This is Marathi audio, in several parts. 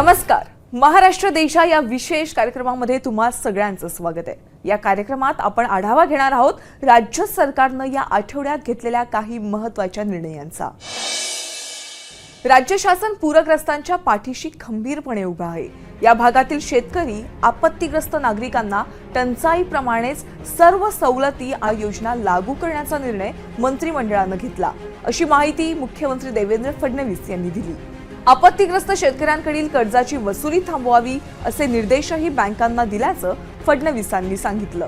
नमस्कार. महाराष्ट्र देशा या विशेष कार्यक्रमामध्ये तुम्हा सगळ्यांचं स्वागत आहे. या कार्यक्रमात आपण आढावा घेणार आहोत राज्य सरकारनं या आठवड्यात घेतलेल्या काही महत्त्वाच्या निर्णयांचा. राज्य शासन पूरग्रस्तांच्या पाठीशी खंबीरपणे उभं आहे. या भागातील शेतकरी आपत्तीग्रस्त नागरिकांना टंचाईप्रमाणेच सर्व सवलती आणि योजना लागू करण्याचा निर्णय मंत्रिमंडळानं घेतला. अशी माहिती मुख्यमंत्री देवेंद्र फडणवीस यांनी दिली. आपत्तीग्रस्त शेतकऱ्यांकडील कर्जाची वसुली थांबवावी असे निर्देशही बँकांना दिल्याचं फडणवीसांनी सांगितलं.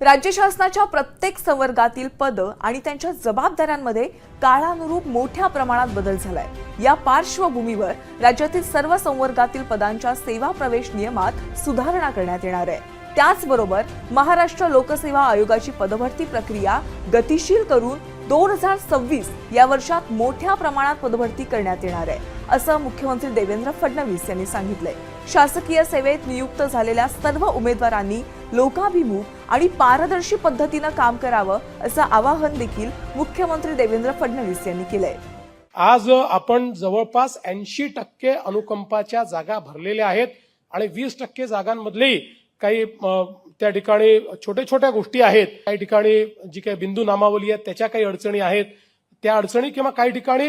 राज्य शासनाच्या प्रत्येक संवर्गातील पदं आणि त्यांच्या जबाबदाऱ्यांमध्ये काळानुरूप मोठ्या प्रमाणात बदल झालाय. या पार्श्वभूमीवर राज्यातील सर्व संवर्गातील पदांच्या सेवा प्रवेश नियमात सुधारणा करण्यात येणार आहे. त्याचबरोबर महाराष्ट्र लोकसेवा आयोगाची पदभरती प्रक्रिया गतिशील करून दोन हजार सव्वीस या वर्षात मोठ्या प्रमाणात पदभरती करण्यात येणार आहे असं मुख्यमंत्री देवेंद्र फडणवीस यांनी सांगितलंय. शासकीय सेवेत नियुक्त झालेल्या सर्व उमेदवारांनी लोकाभिमुख आणि पारदर्शी पद्धतीनं काम करावं असं आवाहन देखील मुख्यमंत्री देवेंद्र फडणवीस यांनी केलंय. आज आपण जवळपास ऐंशी टक्के अनुकंपाच्या जागा भरलेल्या आहेत आणि वीस टक्के जागांमधले काही त्या ठिकाणी छोट्या छोट्या गोष्टी आहेत. काही ठिकाणी जी काही बिंदू नामावली आहेत त्याच्या काही अडचणी आहेत. त्या अडचणी किंवा काही ठिकाणी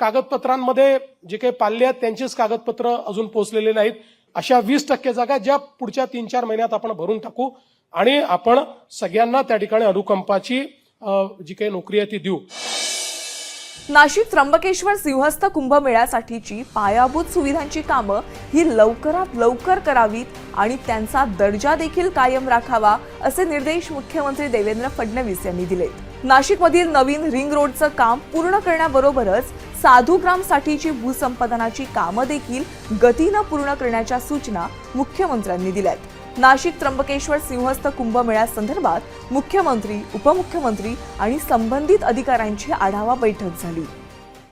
कागदपत्रांमध्ये जे काही पाल्ले आहेत त्यांचेच कागदपत्र अजून पोहोचलेले नाहीत. अशा वीस टक्के जागा ज्या पुढच्या तीन चार महिन्यात आपण भरून टाकू आणि आपण सगळ्यांना त्या ठिकाणी अनुकंपाची जी काही नोकरी आहे ती देऊ. नाशिक त्र्यंबकेश्वर सिंहस्थ कुंभमेळ्यासाठीची पायाभूत सुविधांची कामं ही लवकरात लवकर करावीत आणि त्यांचा दर्जा देखील कायम राखावा असे निर्देश मुख्यमंत्री देवेंद्र फडणवीस यांनी दिलेत. नाशिकमधील नवीन रिंग रोडचं काम पूर्ण करण्याबरोबरच साधूग्रामसाठीची भूसंपादनाची कामं देखील गतीनं पूर्ण करण्याच्या सूचना मुख्यमंत्र्यांनी दिल्यात. नाशिक त्र्यंबकेश्वर सिंहस्थ कुंभमेळ्यासंदर्भात मुख्यमंत्री उपमुख्यमंत्री आणि संबंधित अधिकाऱ्यांची आढावा बैठक झाली.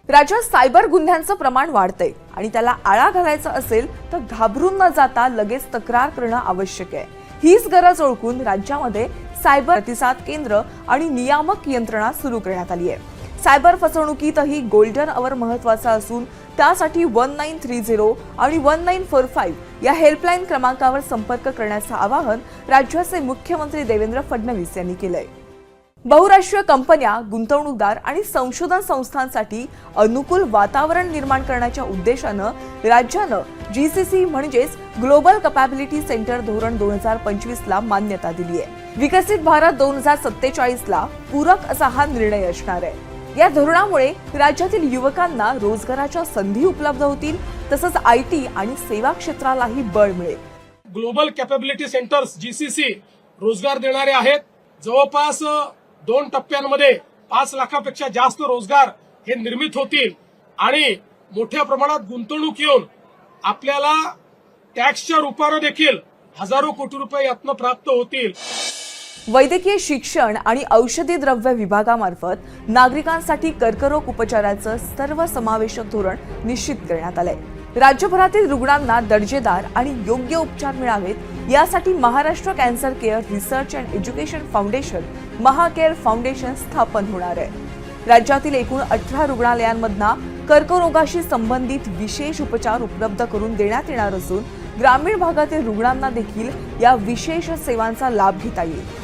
राज्यात सायबर गुन्ह्यांचं प्रमाण वाढतंय आणि त्याला आळा घालायचा असेल तर घाबरून न जाता लगेच तक्रार करणं आवश्यक आहे. हीच गरज ओळखून राज्यामध्ये सायबर प्रतिसाद केंद्र आणि नियामक यंत्रणा सुरू करण्यात आली आहे. सायबर फसवणुकीतही गोल्डन अवर महत्त्वाचा असून त्यासाठी वन नाईन थ्री झिरो आणि वन नाईन फोर फाईव्ह या हेल्पलाईन क्रमांकावर संपर्क करण्याचं आवाहन राज्याचे मुख्यमंत्री देवेंद्र फडणवीस यांनी केलंय. बहुराष्ट्रीय कंपन्या गुंतवणूकदार आणि संशोधन संस्थांसाठी अनुकूल वातावरण निर्माण करण्याच्या उद्देशानं राज्यानं जी सी सी म्हणजेच ग्लोबल कपॅबिलिटी सेंटर धोरण दोन हजार पंचवीस ला मान्यता दिली आहे विकसित भारत दोन हजार सत्तेचाळीस ला पूरक असा हा निर्णय असणार आहे. या धोरणामुळे राज्यातील युवकांना रोजगाराच्या संधी उपलब्ध होतील तसंच आय टी आणि सेवा क्षेत्रालाही बळ मिळेल. ग्लोबल कॅपेबिलिटी सेंटर्स जीसीसी रोजगार देणारे आहेत. जवळपास दोन टप्प्यांमध्ये पाच लाखापेक्षा जास्त रोजगार हे निर्मित होतील. आणि मोठ्या प्रमाणात गुंतवणूक येऊन आपल्याला टॅक्सच्या रूपानं देखील हजारो कोटी रुपये यातनं प्राप्त होतील. वैद्यकीय शिक्षण आणि औषधी द्रव्य विभागामार्फत नागरिकांसाठी कर्करोग उपचाराचं सर्व समावेशक धोरण निश्चित करण्यात आलंय. राज्यभरातील रुग्णांना दर्जेदार आणि योग्य उपचार मिळावेत यासाठी Maharashtra cancer care research and education foundation MahaCare foundation स्थापन होणार आहे. राज्यातील एकूण अठरा रुग्णालयांमधना कर्करोगाशी संबंधित विशेष उपचार उपलब्ध करून देण्यात येणार असून ग्रामीण भागातील रुग्णांना देखील या विशेष सेवांचा लाभ घेता येईल.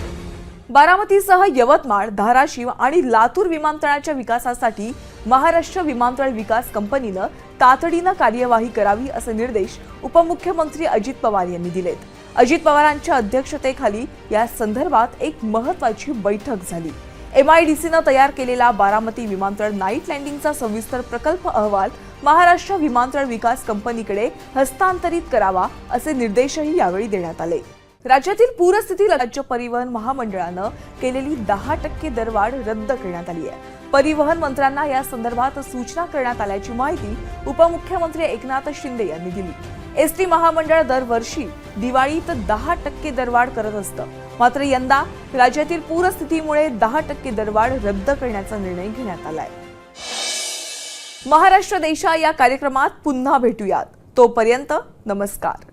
बारामतीसह यवतमाळ धाराशिव आणि लातूर विमानतळाच्या विकासासाठी महाराष्ट्र विमानतळ विकास कंपनीनं तातडीनं कार्यवाही करावी असे निर्देश उपमुख्यमंत्री अजित पवार यांनी दिलेत. अजित पवारांच्या अध्यक्षतेखाली या संदर्भात एक महत्वाची बैठक झाली. एमआयडीसीनं तयार केलेला बारामती विमानतळ नाईट लँडिंगचा सविस्तर प्रकल्प अहवाल महाराष्ट्र विमानतळ विकास कंपनीकडे हस्तांतरित करावा असे निर्देशही यावेळी देण्यात आले. राज्यातील पूरस्थिती राज्य परिवहन महामंडळानं केलेली दहा टक्के दरवाढ रद्द करण्यात आली आहे. परिवहन मंत्र्यांना या संदर्भात सूचना करण्यात आल्याची माहिती उपमुख्यमंत्री एकनाथ शिंदे यांनी दिली. एसटी महामंडळ दरवर्षी दिवाळीत दहा टक्के दरवाढ करत असतं. मात्र यंदा राज्यातील पूरस्थितीमुळे दहा टक्के दरवाढ रद्द करण्याचा निर्णय घेण्यात आलाय. महाराष्ट्र देशा या कार्यक्रमात पुन्हा भेटूयात. तोपर्यंत नमस्कार.